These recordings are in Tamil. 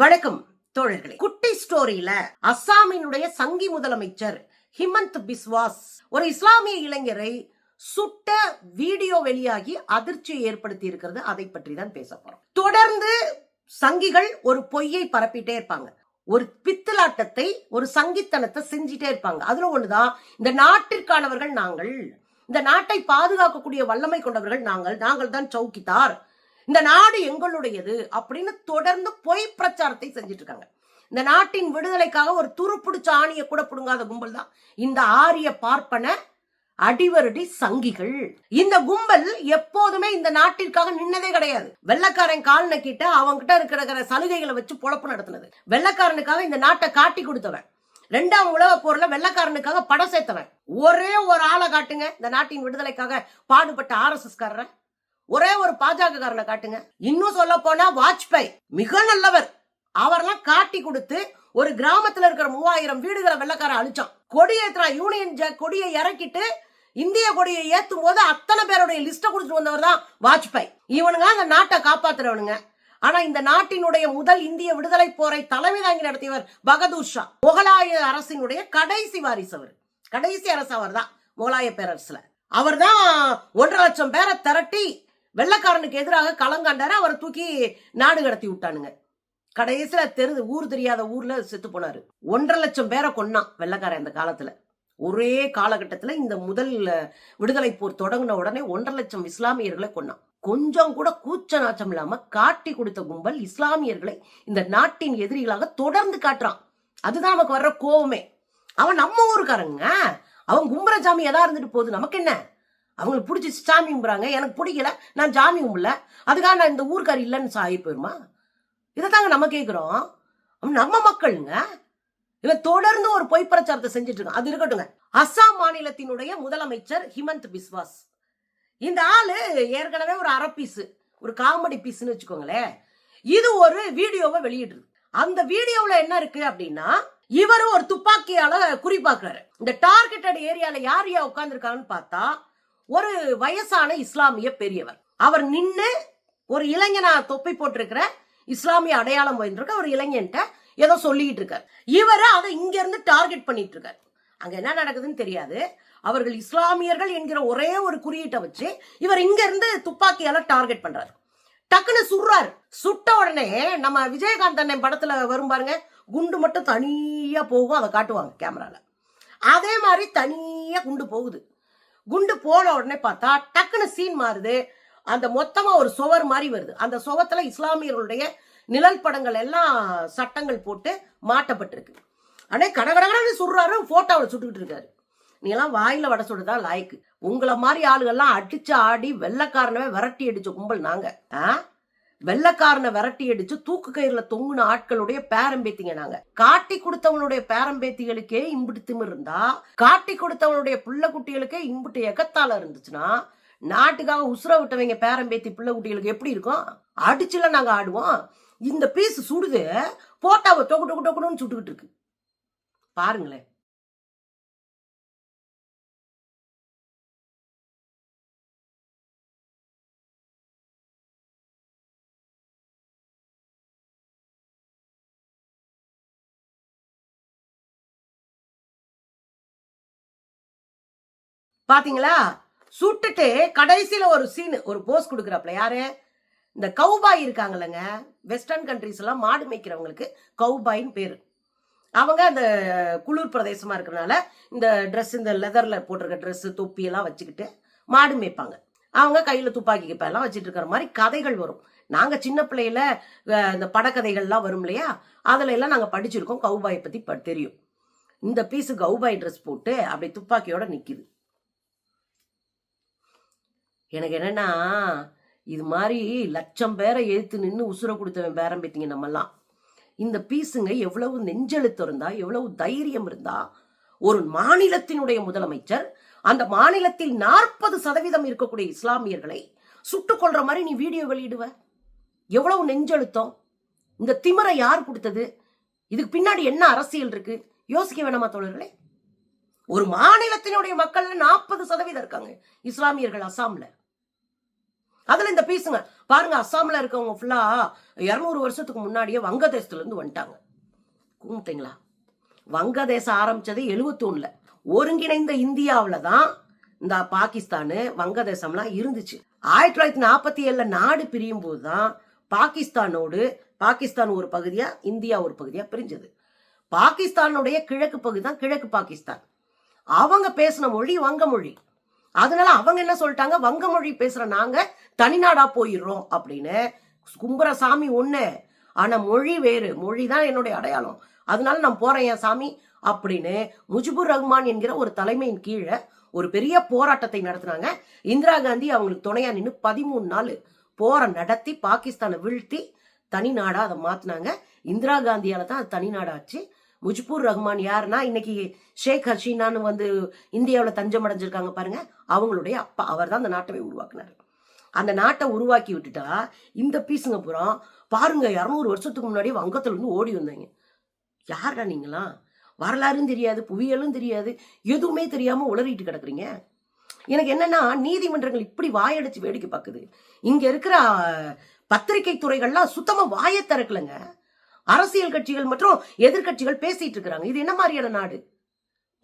வணக்கம் தோழர்களே. குட்டி ஸ்டோரியில அஸ்ஸாமினுடைய சங்கி முதலமைச்சர் ஹிமந்த் பிஸ்வாஸ் ஒரு இஸ்லாமிய இளைஞரை சுட்ட வீடியோ வெளியாகி அதிர்ச்சியை ஏற்படுத்தி இருக்கிறது. அதை பற்றி தான் பேச போறோம். தொடர்ந்து சங்கிகள் ஒரு பொய்யை பரப்பிட்டே இருப்பாங்க. ஒரு பித்தலாட்டத்தை ஒரு சங்கித்தனத்தை செஞ்சிட்டே இருப்பாங்க. அதுல ஒண்ணுதான். இந்த நாட்டிற்கானவர்கள் நாங்கள். இந்த நாட்டை பாதுகாக்கக்கூடிய வல்லமை கொண்டவர்கள் நாங்கள். நாங்கள் தான் சௌக்கிதார் இந்த நாடு எங்களுடையது அப்படின்னு தொடர்ந்து பொய் பிரச்சாரத்தை செஞ்சுட்டு இருக்காங்க இந்த நாட்டின் விடுதலைக்காக ஒரு துருப்பிடிச்ச ஆணியை கூட புடுங்காத கும்பல் தான். இந்த ஆரிய பார்ப்பன அடிவருடி சங்கிகள். இந்த கும்பல் எப்போதுமே இந்த நாட்டிற்காக நின்னதே கிடையாது. வெள்ளக்காரன் கால் நக்கிட்ட அவங்கிட்ட இருக்கிற சலுகைகளை வச்சு பொழப்பு நடத்தினது. வெள்ளக்காரனுக்காக இந்த நாட்டை காட்டி கொடுத்தவன். ரெண்டாம் உலக போர்ல வெள்ளக்காரனுக்காக படம் சேர்த்தவன். ஒரே ஒரு ஆளை காட்டுங்க. இந்த நாட்டின் விடுதலைக்காக பாடுபட்ட ஆர் எஸ் ஒரே ஒரு பாஜக காரனை காட்டுங்க. இன்னும் சொல்ல போனா வாஜ்பாய் மிக நல்லவர். அவரெல்லாம் காட்டி கொடுத்து ஒரு கிராமத்துல இருக்கிற மூவாயிரம் வீடுகளை வெள்ளக்காரன் அழிச்சான். கொடியேற்றுறான் யூனியன் ஜாக் கொடியை இறக்கிட்டு இந்திய கொடியை ஏத்தும் போது அத்தனை பேருடைய லிஸ்ட கொடுத்துட்டு வந்தவர் தான் வாஜ்பாய். இவனுங்க அந்த நாட்டை காப்பாத்துறவனுங்க. ஆனா இந்த நாட்டினுடைய முதல் இந்திய விடுதலை போரை தலைமை தாங்கி நடத்தியவர் பகதூர் ஷா. முகலாய அரசினுடைய கடைசி வாரிசு அவர். கடைசி அரசு அவர் தான் முகலாய பேரரசுல. அவர் தான் ஒன்றரை லட்சம் பேரை திரட்டி வெள்ளக்காரனுக்கு எதிராக களங்காண்டாரு அவரை தூக்கி நாடு கடத்தி விட்டானுங்க. கடைசியில தெரு ஊர் தெரியாத ஊர்ல செத்து போனாரு. ஒன்றரை லட்சம் பேரை கொன்னான் வெள்ளக்காரன் இந்த காலத்துல. ஒரே காலகட்டத்தில் இந்த முதல் விடுதலை போர் தொடங்கின உடனே ஒன்றரை லட்சம் இஸ்லாமியர்களை கொன்னான். கொஞ்சம் கூட கூச்ச நாச்சம் இல்லாம காட்டி கொடுத்த கும்பல் இஸ்லாமியர்களை இந்த நாட்டின் எதிரிகளாக தொடர்ந்து காட்டுறான். அதுதான் நமக்கு வர்ற கோவமே. அவன் நம்ம ஊருக்காரங்க. அவன் கும்பரசாமி எதா இருந்துட்டு போகுது நமக்கு என்ன? அவங்களுக்கு பிடிச்சி சாமி எனக்கு பிடிக்கல. நான் சாமி கும்பல அதுக்காக நான் இந்த ஊருக்கார் இல்லைன்னு சாகி போயிருமா? இதை தாங்க நம்ம கேட்குறோம் நம்ம மக்களுங்க இவன் தொடர்ந்து ஒரு பொய் பிரச்சாரத்தை செஞ்சுட்டு இருக்கான். அது இருக்கட்டுங்க அஸ்ஸாம் மாநிலத்தினுடைய முதலமைச்சர் ஹிமந்த் பிஸ்வாஸ். இந்த ஆளு ஏற்கனவே ஒரு அரை பீஸு ஒரு காமெடி பீஸ்ன்னு வச்சுக்கோங்களேன். இது ஒரு வீடியோவை வெளியிடுது. அந்த வீடியோவில் என்ன இருக்கு அப்படின்னா இவரும் ஒரு துப்பாக்கியால குறிப்பாக்குறாரு இந்த டார்கெட்டட் ஏரியால யார் யார் உட்காந்துருக்காங்கன்னு பார்த்தா ஒரு வயசான இஸ்லாமிய பெரியவர். அவர் நின்று ஒரு இளைஞனா தொப்பி போட்டிருக்கிற இஸ்லாமிய அடையாளம் போயிட்டு ஒரு இளைஞன்ட்ட ஏதோ சொல்லிக்கிட்டு இருக்கார் இவர் அதை இங்க இருந்து டார்கெட் பண்ணிட்டு இருக்கார் அங்க என்ன நடக்குதுன்னு தெரியாது. அவர்கள் இஸ்லாமியர்கள் என்கிற ஒரே ஒரு குறியீட்டை வச்சு இவர் இங்க இருந்து துப்பாக்கியால டார்கெட் பண்றாரு. டக்குன்னு சுடுறாரு சுட்ட உடனே நம்ம விஜயகாந்த் அண்ணன் படத்துல வரும் பாருங்க. குண்டு மட்டும் தனியா போகும் அதை காட்டுவாங்க கேமரால. அதே மாதிரி தனியா குண்டு போகுது. குண்டு போன உடனே பார்த்தா டக்குன்னு சீன் மாறுது. அந்த மொத்தமா ஒரு சுவர் மாதிரி வருது. அந்த சுவத்துல இஸ்லாமியர்களுடைய நிழல் படங்கள் எல்லாம் சட்டங்கள் போட்டு மாட்டப்பட்டிருக்கு. அண்ணே கடகடகடன்னு சுடுறாரு போட்டோவில் சுட்டுக்கிட்டு இருக்காரு. நீ எல்லாம் வாயில வட சுடுதான் லாய்க்கு உங்களை மாதிரி ஆளுகள்லாம் அடிச்சு ஆடி வெள்ளக்காரனவே விரட்டி அடிச்ச கும்பல் நாங்க. ஆ? வெள்ளக்காரனை விரட்டி அடிச்சு தூக்கு கயிறுல தொங்குன ஆட்களுடைய பேரம்பேத்திங்க நாங்க. காட்டி கொடுத்தவனுடைய பேரம்பேத்திகளுக்கே இம்புட்டு திமிர் இருந்தா காட்டி கொடுத்தவனுடைய பிள்ளை குட்டிகளுக்கே இம்புட்டு எகத்தால இருந்துச்சுன்னா நாட்டுக்காக உசுர விட்டவங்க பேரம்பேத்தி பிள்ளை குட்டிகளுக்கு எப்படி இருக்கும்? அடிச்சுல நாங்க ஆடுவோம். இந்த பீஸ் சுடுது போட்டாவை டொக்கு டொக்கு டொக்குன்னு சுட்டுக்கிட்டு இருக்கு. பாருங்களேன். பாத்தீங்களா? சுட்டுட்டு கடைசியில ஒரு சீன் ஒரு போஸ் கொடுக்குறாப்புல. யாரு? இந்த கவுபாய் இருக்காங்கல்லங்க. வெஸ்டர்ன் கண்ட்ரிஸ் எல்லாம் மாடு மேய்க்கிறவங்களுக்கு கவுபாயின்னு பேரு. அவங்க அந்த குளிர் பிரதேசமா இருக்கிறனால இந்த ட்ரெஸ் இந்த லெதர்ல போட்டிருக்க ட்ரெஸ் தொப்பி எல்லாம் வச்சுக்கிட்டு மாடு மேய்ப்பாங்க. அவங்க கையில துப்பாக்கி கிப்பெல்லாம் வச்சுட்டு இருக்கிற மாதிரி கதைகள் வரும். நாங்க சின்ன பிள்ளையில இந்த படக்கதைகள்லாம் வரும் இல்லையா? அதுல எல்லாம் நாங்க படிச்சிருக்கோம். கவுபாயை பத்தி தெரியும். இந்த பீஸ் கவுபாய் ட்ரெஸ் போட்டு அப்படி துப்பாக்கியோட நிக்குது. எனக்கு என்னன்னா இது மாதிரி லட்சம் பேரை எழுத்து நின்று உசுர கொடுத்தவன் பேரம் பேத்திங்க நம்மெல்லாம். இந்த பீஸுங்க எவ்வளவு நெஞ்செழுத்து இருந்தா எவ்வளவு தைரியம் இருந்தா ஒரு மாநிலத்தினுடைய முதலமைச்சர் அந்த மாநிலத்தில் நாற்பது சதவீதம் இருக்கக்கூடிய இஸ்லாமியர்களை சுட்டுக் கொள்ற மாதிரி நீ வீடியோ வெளியிடுவ? எவ்வளவு நெஞ்செழுத்தம்? இந்த திமரை யார் கொடுத்தது? இதுக்கு பின்னாடி என்ன அரசியல் இருக்கு? யோசிக்க வேணாமா தோழர்களே? ஒரு மாநிலத்தினுடைய மக்கள் நாற்பது சதவீதம் இருக்காங்க இஸ்லாமியர்கள் அசாம்ல. அதில் இந்த பீஸுங்க. பாருங்க அஸ்ஸாமில் இருக்கவங்க ஃபுல்லாக இரநூறு வருஷத்துக்கு முன்னாடியே வங்கதேசத்துலேருந்து வந்துட்டாங்க. கும்பிட்டீங்களா வங்கதேசம் ஆரம்பிச்சது எழுவத்தொன்னுல. ஒருங்கிணைந்த இந்தியாவில் தான் இந்த பாகிஸ்தானு வங்கதேசம்லாம் இருந்துச்சு. ஆயிரத்தி தொள்ளாயிரத்தி நாற்பத்தி ஏழில் நாடு பிரியும் போது தான் பாகிஸ்தானோடு பாகிஸ்தான் ஒரு பகுதியாக இந்தியா ஒரு பகுதியாக பிரிஞ்சது. பாகிஸ்தானுடைய கிழக்கு பகுதி தான் கிழக்கு பாகிஸ்தான். அவங்க பேசின மொழி வங்க மொழி. அதனால அவங்க என்ன சொல்லிட்டாங்க? வங்க மொழி பேசுற நாங்க தனிநாடா போயிடுறோம் அப்படின்னு. கும்புற சாமி ஒண்ணு. ஆனா மொழி வேறு. மொழி தான் என்னுடைய அடையாளம். அதனால நான் போறேன் என் சாமி? அப்படின்னு முஜிபுர் ரஹ்மான் என்கிற ஒரு தலைமையின் கீழே ஒரு பெரிய போராட்டத்தை நடத்தினாங்க. இந்திரா காந்தி அவங்களுக்கு துணையா நின்று பதிமூணு நாள் போரை நடத்தி பாகிஸ்தானை வீழ்த்தி தனி நாடா அதை மாத்தினாங்க. இந்திரா காந்தியால தான் அது தனி நாடாச்சு முஜிபுர் ரஹ்மான் யாருன்னா இன்னைக்கு ஷேக் ஹசீனான்னு வந்து இந்தியாவில் தஞ்சம் அடைஞ்சிருக்காங்க பாருங்க. அவங்களுடைய அப்பா அவர் தான் அந்த நாட்டை உருவாக்குனார். அந்த நாட்டை உருவாக்கி விட்டுட்டா இந்த பீஸுங்க புறம் பாருங்க இரநூறு வருஷத்துக்கு முன்னாடி வங்கத்துல இருந்து ஓடி வந்தாங்க. யாரா நீங்களாம்? வரலாறும் தெரியாது புவியியலும் தெரியாது எதுவுமே தெரியாம உளறிட்டு கிடக்குறீங்க. எனக்கு என்னன்னா நீதிமன்றங்கள் இப்படி வாயடைச்சு வேடிக்கை பார்க்குது. இங்க இருக்கிற பத்திரிகை துறைகள்லாம் சுத்தமா வாயை திறக்கலங்க. அரசியல் கட்சிகள் மற்றும் எதிர்க்கட்சிகள் பேசிட்டு இருக்கிறாங்க. இது என்ன மாதிரியான நாடு?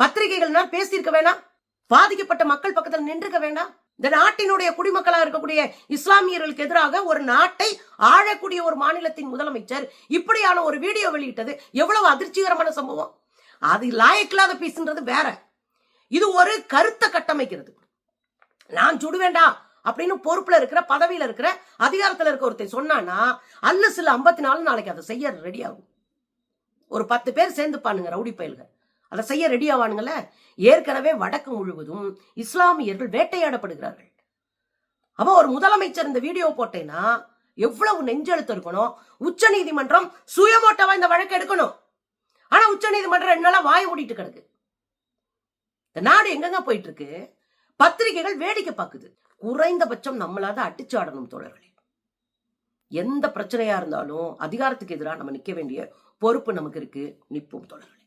பத்திரிகைகள்னா பேசியிருக்க வேணாம். பாதிக்கப்பட்ட மக்கள் பக்கத்துல நின்றுக்க வேண்டாம் இந்த நாட்டினுடைய குடிமக்களா இருக்கக்கூடிய இஸ்லாமியர்களுக்கு எதிராக ஒரு நாட்டை ஆழக்கூடிய ஒரு மாநிலத்தின் முதலமைச்சர் இப்படியான ஒரு வீடியோ வெளியிட்டது எவ்வளவு அதிர்ச்சிகரமான சம்பவம். அது லாயக்கில்லாத பீஸ்ன்றது வேற. இது ஒரு கருத்தை கட்டமைக்கிறது. நான் சுடுவேண்டா. அப்படின்னு பொறுப்புல இருக்கிற பதவியில இருக்கிற அதிகாரத்துல இருக்க ஒருத்தர் சொன்னானா அல்ல சில ஐம்பத்தி நாலு நாளைக்கு அதை செய்ய ரெடி ஆகும். ஒரு பத்து பேர் சேர்ந்து பானுங்க ரவுடி பயல்கள் அதை செய்ய ரெடி ஆவானுங்கள ஏற்கனவே வடக்கு முழுவதும் இஸ்லாமியர்கள் வேட்டையாடப்படுகிறார்கள். அப்போ ஒரு முதலமைச்சர் இந்த வீடியோ போட்டேன்னா எவ்வளவு நெஞ்செழுத்து இருக்கணும்? உச்ச நீதிமன்றம் சுயமோட்டவா இந்த வழக்கு எடுக்கணும். ஆனா உச்ச நீதிமன்றம் ரெண்டு நாளா வாய ஓடிட்டு கிடக்கு. இந்த நாடு எங்கெங்க போயிட்டு இருக்கு? பத்திரிகைகள் வேடிக்கை பார்க்குது. குறைந்தபட்சம் நம்மளாத அடிச்சாடணும் தோழர்களே. எந்த பிரச்சனையா இருந்தாலும் அதிகாரத்துக்கு எதிராக நம்ம நிக்க வேண்டிய பொறுப்பு நமக்கு இருக்கு. நிற்போம் தோழர்களே.